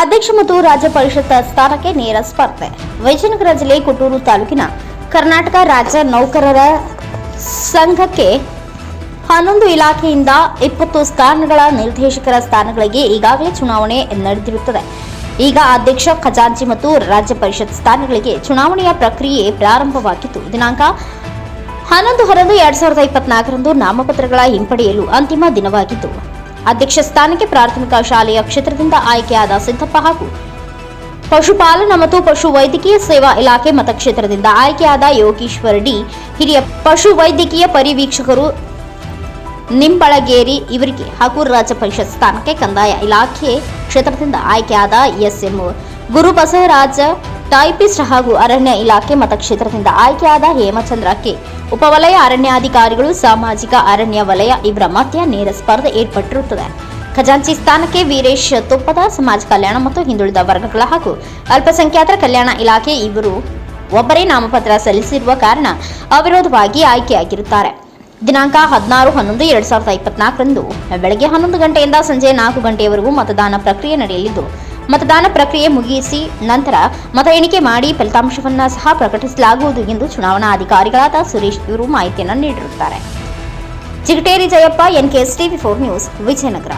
ಅಧ್ಯಕ್ಷ ಮತ್ತು ರಾಜ್ಯ ಪರಿಷತ್ ಸ್ಥಾನಕ್ಕೆ ನೇರ ಸ್ಪರ್ಧೆ. ವಿಜಯನಗರ ಜಿಲ್ಲೆ ಕೊಟ್ಟೂರು ತಾಲೂಕಿನ ಕರ್ನಾಟಕ ರಾಜ್ಯ ನೌಕರರ ಸಂಘಕ್ಕೆ ಹನ್ನೊಂದು ಇಲಾಖೆಯಿಂದ ಇಪ್ಪತ್ತು ಸ್ಥಾನಗಳ ನಿರ್ದೇಶಕರ ಸ್ಥಾನಗಳಿಗೆ ಈಗಾಗಲೇ ಚುನಾವಣೆ ನಡೆದಿರುತ್ತದೆ. ಈಗ ಅಧ್ಯಕ್ಷ ಖಜಾಂಚಿ ಮತ್ತು ರಾಜ್ಯ ಪರಿಷತ್ ಸ್ಥಾನಗಳಿಗೆ ಚುನಾವಣೆಯ ಪ್ರಕ್ರಿಯೆ ಪ್ರಾರಂಭವಾಗಿತ್ತು ದಿನಾಂಕ ಹನ್ನೊಂದು ಹನ್ನೊಂದು ಎರಡ್ ಸಾವಿರದ ಇಪ್ಪತ್ನಾಲ್ಕರಂದು ನಾಮಪತ್ರಗಳ ಹಿಂಪಡೆಯಲು ಅಂತಿಮ ದಿನವಾಗಿತ್ತು ಅಧ್ಯಕ್ಷ ಸ್ಥಾನಕ್ಕೆ ಪ್ರಾಥಮಿಕ ಶಾಲೆಯ ಕ್ಷೇತ್ರದಿಂದ ಆಯ್ಕೆಯಾದ ಸಿದ್ದಪ್ಪ ಹಾಗೂ ಪಶುಪಾಲನಾ ಮತ್ತು ಪಶು ವೈದ್ಯಕೀಯ ಸೇವಾ ಇಲಾಖೆ ಮತಕ್ಷೇತ್ರದಿಂದ ಆಯ್ಕೆಯಾದ ಯೋಗೀಶ್ವರ ಡಿ. ಹಿರಿಯ ಪಶು ವೈದ್ಯಕೀಯ ಪರಿವೀಕ್ಷಕರು ನಿಂಬಳಗೇರಿ ಇವರಿಗೆ ಹಾಗೂ ರಾಜ್ಯ ಪರಿಷತ್ ಸ್ಥಾನಕ್ಕೆ ಕಂದಾಯ ಇಲಾಖೆ ಕ್ಷೇತ್ರದಿಂದ ಆಯ್ಕೆಯಾದ ಎಸ್ಎಂ ಗುರು ಬಸವರಾಜ ಟೈಪಿಸ್ಟ್ ಹಾಗೂ ಅರಣ್ಯ ಇಲಾಖೆ ಮತಕ್ಷೇತ್ರದಿಂದ ಆಯ್ಕೆಯಾದ ಹೇಮಚಂದ್ರ ಕೆ. ಉಪವಲಯ ಅರಣ್ಯಾಧಿಕಾರಿಗಳು ಸಾಮಾಜಿಕ ಅರಣ್ಯ ವಲಯ ಇವರ ಮಧ್ಯ ನೇರ ಸ್ಪರ್ಧೆ ಏರ್ಪಟ್ಟಿರುತ್ತದೆ. ಖಜಾಂಚಿ ಸ್ಥಾನಕ್ಕೆ ವೀರೇಶ್ ತುಪ್ಪದ ಸಮಾಜ ಕಲ್ಯಾಣ ಮತ್ತು ಹಿಂದುಳಿದ ವರ್ಗಗಳ ಹಾಗೂ ಅಲ್ಪಸಂಖ್ಯಾತರ ಕಲ್ಯಾಣ ಇಲಾಖೆ ಇವರು ಒಬ್ಬರೇ ನಾಮಪತ್ರ ಸಲ್ಲಿಸಿರುವ ಕಾರಣ ಅವಿರೋಧವಾಗಿ ಆಯ್ಕೆಯಾಗಿರುತ್ತಾರೆ. ದಿನಾಂಕ ಹದಿನಾರು ಹನ್ನೊಂದು ಎರಡು ಸಾವಿರದ ಇಪ್ಪತ್ನಾಲ್ಕರಂದು ಬೆಳಗ್ಗೆ ಹನ್ನೊಂದು ಗಂಟೆಯಿಂದ ಸಂಜೆ ನಾಲ್ಕು ಗಂಟೆಯವರೆಗೂ ಮತದಾನ ಪ್ರಕ್ರಿಯೆ ನಡೆಯಲಿದ್ದು ಮತದಾನ ಪ್ರಕ್ರಿಯೆ ಮುಗಿಸಿ ನಂತರ ಮತ ಎಣಿಕೆ ಮಾಡಿ ಫಲಿತಾಂಶವನ್ನು ಸಹ ಪ್ರಕಟಿಸಲಾಗುವುದು ಎಂದು ಚುನಾವಣಾ ಅಧಿಕಾರಿಗಳಾದ ಸುರೇಶ್ ಇವರು ಮಾಹಿತಿಯನ್ನು ನೀಡಿರುತ್ತಾರೆ. Chigateri Jayappa, NKS TV four news, Vijayanagara.